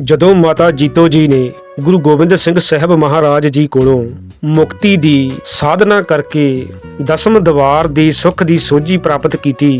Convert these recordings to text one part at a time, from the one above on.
ਜਦੋਂ ਮਾਤਾ ਜੀਤੋ ਜੀ ਨੇ ਗੁਰੂ ਗੋਬਿੰਦ ਸਿੰਘ ਸਾਹਿਬ ਮਹਾਰਾਜ ਜੀ ਕੋਲੋਂ ਮੁਕਤੀ ਦੀ ਸਾਧਨਾ ਕਰਕੇ ਦਸਮ ਦਵਾਰ ਦੀ ਸੁਖ ਦੀ ਸੋਝੀ ਪ੍ਰਾਪਤ ਕੀਤੀ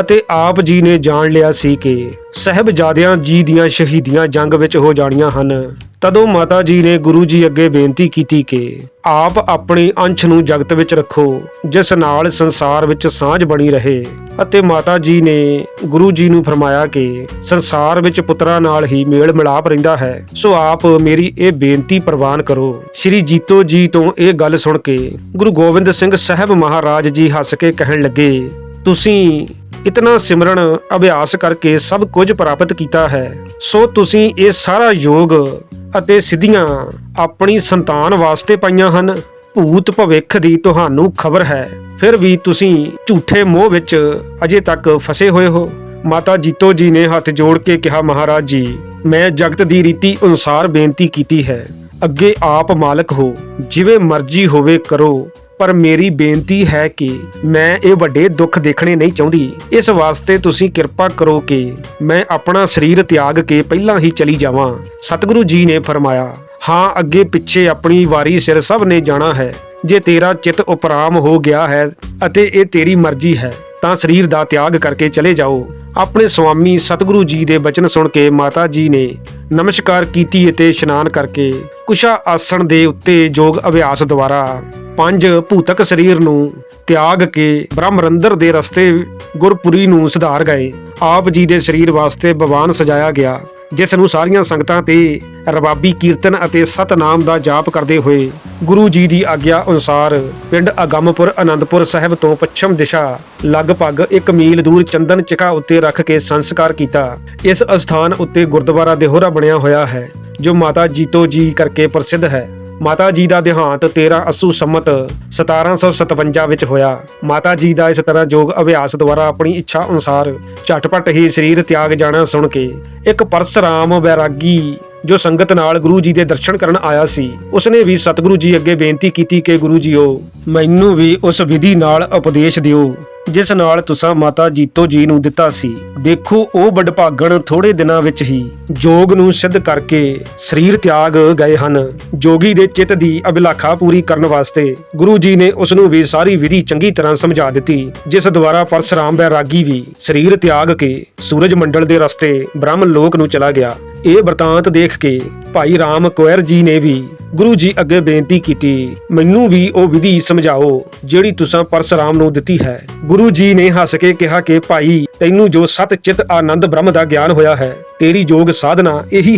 ਅਤੇ ਆਪ ਜੀ ਨੇ ਜਾਣ ਲਿਆ ਸੀ ਕਿ ਸਹਿਬਜ਼ਾਦਿਆਂ ਜੀ ਦੀਆਂ ਸ਼ਹੀਦੀਆਂ ਜੰਗ ਵਿੱਚ ਹੋ ਜਾਣੀਆਂ ਹਨ। ਤਦੋਂ ਮਾਤਾ ਜੀ ਨੇ ਗੁਰੂ ਜੀ ਅੱਗੇ ਬੇਨਤੀ ਕੀਤੀ ਕਿ ਆਪ ਆਪਣੀ ਅੰਸ਼ ਨੂੰ ਜਗਤ ਵਿੱਚ ਰੱਖੋ, ਜਿਸ ਨਾਲ ਸੰਸਾਰ ਵਿੱਚ ਸਾਂਝ ਬਣੀ ਰਹੇ। ਅਤੇ ਮਾਤਾ ਜੀ ਨੇ ਗੁਰੂ ਜੀ ਨੂੰ ਫਰਮਾਇਆ ਕਿ ਸੰਸਾਰ ਵਿੱਚ ਪੁੱਤਰਾਂ ਨਾਲ ਹੀ ਮੇਲ ਮਿਲਾਪ ਰਹਿੰਦਾ ਹੈ। ਸੋ ਆਪ ਮੇਰੀ ਇਹ ਬੇਨਤੀ ਪ੍ਰਵਾਨ ਕਰੋ। ਸ਼੍ਰੀ ਜੀਤੋ ਜੀ ਤੋਂ ਇਹ ਗੱਲ ਸੁਣ ਕੇ ਗੁਰੂ ਗੋਬਿੰਦ ਸਿੰਘ ਸਾਹਿਬ ਮਹਾਰਾਜ ਜੀ ਹੱਸ ਕੇ ਕਹਿਣ ਲੱਗੇ, ਤੁਸੀਂ ਇਤਨਾ ਸਿਮਰਨ ਅਭਿਆਸ ਕਰਕੇ ਸਭ ਕੁਝ ਪ੍ਰਾਪਤ ਕੀਤਾ ਹੈ, ਸੋ ਤੁਸੀਂ ਇਹ ਸਾਰਾ ਯੋਗ ਅਤੇ ਸਿੱਧੀਆਂ ਆਪਣੀ ਸੰਤਾਨ ਵਾਸਤੇ ਪਾਈਆਂ ਹਨ। ਭੂਤ ਭਵਿੱਖ ਦੀ ਤੁਹਾਨੂੰ ਖਬਰ ਹੈ। ਫਿਰ ਵੀ ਤੁਸੀਂ ਝੂਠੇ ਮੋਹ ਵਿੱਚ ਅਜੇ ਤੱਕ ਫਸੇ ਹੋਏ ਹੋ। ਮਾਤਾ ਜੀਤੋ ਜੀ ਨੇ ਹੱਥ ਜੋੜ ਕੇ ਕਿਹਾ, ਮਹਾਰਾਜ ਜੀ, ਮੈਂ ਜਗਤ ਦੀ ਰੀਤੀ ਅਨੁਸਾਰ ਬੇਨਤੀ ਕੀਤੀ ਹੈ। ਅੱਗੇ ਆਪ ਮਾਲਕ ਹੋ, ਜਿਵੇਂ ਮਰਜ਼ੀ ਹੋਵੇ ਕਰੋ। ਪਰ ਮੇਰੀ ਬੇਨਤੀ ਹੈ ਕਿ ਮੈਂ ਇਹ ਵੱਡੇ ਦੁੱਖ ਦੇਖਣੇ ਨਹੀਂ ਚਾਹੁੰਦੀ। ਇਸ ਵਾਸਤੇ ਤੁਸੀਂ ਕਿਰਪਾ ਕਰੋ ਕਿ ਮੈਂ ਆਪਣਾ ਸਰੀਰ ਤਿਆਗ ਕੇ ਪਹਿਲਾਂ ਹੀ ਚਲੀ ਜਾਵਾਂ, ਸਤਿਗੁਰੂ ਜੀ ਨੇ ਫਰਮਾਇਆ। ਹਾਂ, ਅੱਗੇ ਪਿੱਛੇ ਆਪਣੀ ਵਾਰੀ ਸਿਰ ਸਭ ਨੇ ਜਾਣਾ ਹੈ। ਜੇ ਤੇਰਾ ਚਿੱਤ ਉਪਰਾਮ ਹੋ ਗਿਆ ਹੈ ਅਤੇ ਇਹ ਤੇਰੀ ਮਰਜ਼ੀ ਹੈ, ਤਾਂ ਸਰੀਰ ਦਾ ਤਿਆਗ ਕਰਕੇ ਚਲੇ ਜਾਓ। ਆਪਣੇ ਸੁਆਮੀ ਸਤਿਗੁਰੂ ਜੀ ਦੇ ਬਚਨ ਸੁਣ ਕੇ ਮਾਤਾ ਜੀ ਨੇ ਨਮਸਕਾਰ ਕੀਤੀ ਅਤੇ ਇਸ਼ਨਾਨ ਕਰਕੇ ਕੁਸ਼ਾ ਆਸਣ ਦੇ ਉੱਤੇ ਯੋਗ ਅਭਿਆਸ ਦੁਆਰਾ ਪੰਜ ਭੂਤਕ ਸਰੀਰ ਨੂੰ ਤਿਆਗ ਕੇ ਬ੍ਰਹਮਰੰਦਰ ਦੇ ਰਸਤੇ ਗੁਰਪੁਰੀ ਨੂੰ ਸੁਧਾਰ ਗਏ। ਆਪ ਜੀ ਦੇ ਸਰੀਰ ਵਾਸਤੇ ਬਵਾਨ ਸਜਾਇਆ ਗਿਆ, ਜਿਸ ਨੂੰ ਸਾਰੀਆਂ ਸੰਗਤਾਂ ਤੇ ਰਬਾਬੀ ਕੀਰਤਨ ਅਤੇ ਸਤਨਾਮ ਦਾ ਜਾਪ ਕਰਦੇ ਹੋਏ ਗੁਰੂ ਜੀ ਦੀ ਆਗਿਆ ਅਨੁਸਾਰ ਪਿੰਡ ਅਗੰਮਪੁਰ ਅਨੰਦਪੁਰ ਸਾਹਿਬ ਤੋਂ ਪੱਛਮ ਦਿਸ਼ਾ ਲਗਭਗ 1 ਮੀਲ ਦੂਰ ਚੰਦਨ ਚਿਖਾ ਉੱਤੇ ਰੱਖ ਕੇ ਸੰਸਕਾਰ ਕੀਤਾ। ਇਸ ਅਸਥਾਨ ਉੱਤੇ ਗੁਰਦੁਆਰਾ ਦੇਹੋਰਾ ਬਣਿਆ ਹੋਇਆ ਹੈ, ਜੋ ਮਾਤਾ ਜੀਤੋ ਜੀ ਕਰਕੇ ਪ੍ਰਸਿੱਧ ਹੈ। ਮਾਤਾ ਜੀ ਦਾ ਦੇਹਾਂਤ 13 ਅਸੂ ਸੰਮਤ 1757 ਵਿੱਚ ਹੋਇਆ। ਮਾਤਾ ਜੀ ਦਾ ਇਸ ਤਰ੍ਹਾਂ ਯੋਗ ਅਭਿਆਸ ਦੁਆਰਾ ਆਪਣੀ ਇੱਛਾ ਅਨੁਸਾਰ ਝਟਪਟ ਹੀ ਸਰੀਰ ਤਿਆਗ ਜਾਣਾ ਸੁਣ ਕੇ ਇੱਕ ਪਰਸਰਾਮ ਵੈਰਾਗੀ ਜੋ ਸੰਗਤ ਨਾਲ ਗੁਰੂ ਜੀ ਦੇ ਦਰਸ਼ਨ ਕਰਨ ਆਇਆ ਸੀ, ਉਸਨੇ ਵੀ ਸਤਿਗੁਰੂ ਜੀ ਅੱਗੇ ਬੇਨਤੀ ਕੀਤੀ ਕਿ ਗੁਰੂ ਜੀਓ, ਮੈਨੂੰ ਵੀ ਉਸ ਵਿਧੀ ਨਾਲ ਉਪਦੇਸ਼ ਦਿਓ। ਜਿਸ ਨਾਲ ਤੁਸਾਂ ਮਾਤਾ ਜੀਤੋ ਜੀ ਨੂੰ ਦਿੱਤਾ ਸੀ। ਦੇਖੋ ਉਹ ਵਡਭਾਗਣ ਥੋੜੇ ਦਿਨਾਂ ਵਿੱਚ ਹੀ ਜੋਗ ਨੂੰ ਸਿੱਧ ਕਰਕੇ ਸਰੀਰ ਤਿਆਗ ਗਏ ਹਨ। ਜੋਗੀ ਦੇ ਚਿੱਤ ਦੀ ਅਭਿਲਾਖਾ ਪੂਰੀ ਕਰਨ ਵਾਸਤੇ ਗੁਰੂ ਜੀ ਨੇ ਉਸ ਨੂੰ ਵੀ ਸਾਰੀ ਵਿਧੀ ਚੰਗੀ ਤਰ੍ਹਾਂ ਸਮਝਾ ਦਿੱਤੀ, ਜਿਸ ਦੁਆਰਾ ਪਰਸਰਾਮ ਬੈਰਾਗੀ ਵੀ ਸਰੀਰ ਤਿਆਗ ਕੇ ਸੂਰਜ ਮੰਡਲ ਦੇ ਰਸਤੇ ਬ੍ਰਹਮ ਲੋਕ ਨੂੰ ਚਲਾ ਗਿਆ। ਇਹ ਵਰਤਾਂਤ ਦੇਖ ਕੇ ਭਾਈ ਰਾਮ ਕੋਇਰ ਜੀ ਨੇ ਵੀ ਗੁਰੂ ਜੀ ਅੱਗੇ ਬੇਨਤੀ ਕੀਤੀ, ਮੈਨੂੰ ਵੀ ਉਹ ਵਿਧੀ ਸਮਝਾਓ, ਜਿਹੜੀ ਤੁਸੀਂ ਪਰਸਰਾਮ ਨੂੰ ਦਿੱਤੀ ਹੈ। ਗੁਰੂ ਜੀ ਨੇ ਹੱਸ ਕੇ ਕਿਹਾ ਕਿ, ਭਾਈ, ਤੈਨੂੰ ਜੋ ਸਤ ਚਿਤ ਆਨੰਦ ਬ੍ਰਹਮ ਦਾ ਗਿਆਨ ਹੋਇਆ ਹੈ, ਤੇਰੀ ਯੋਗ ਸਾਧਨਾ ਇਹੀ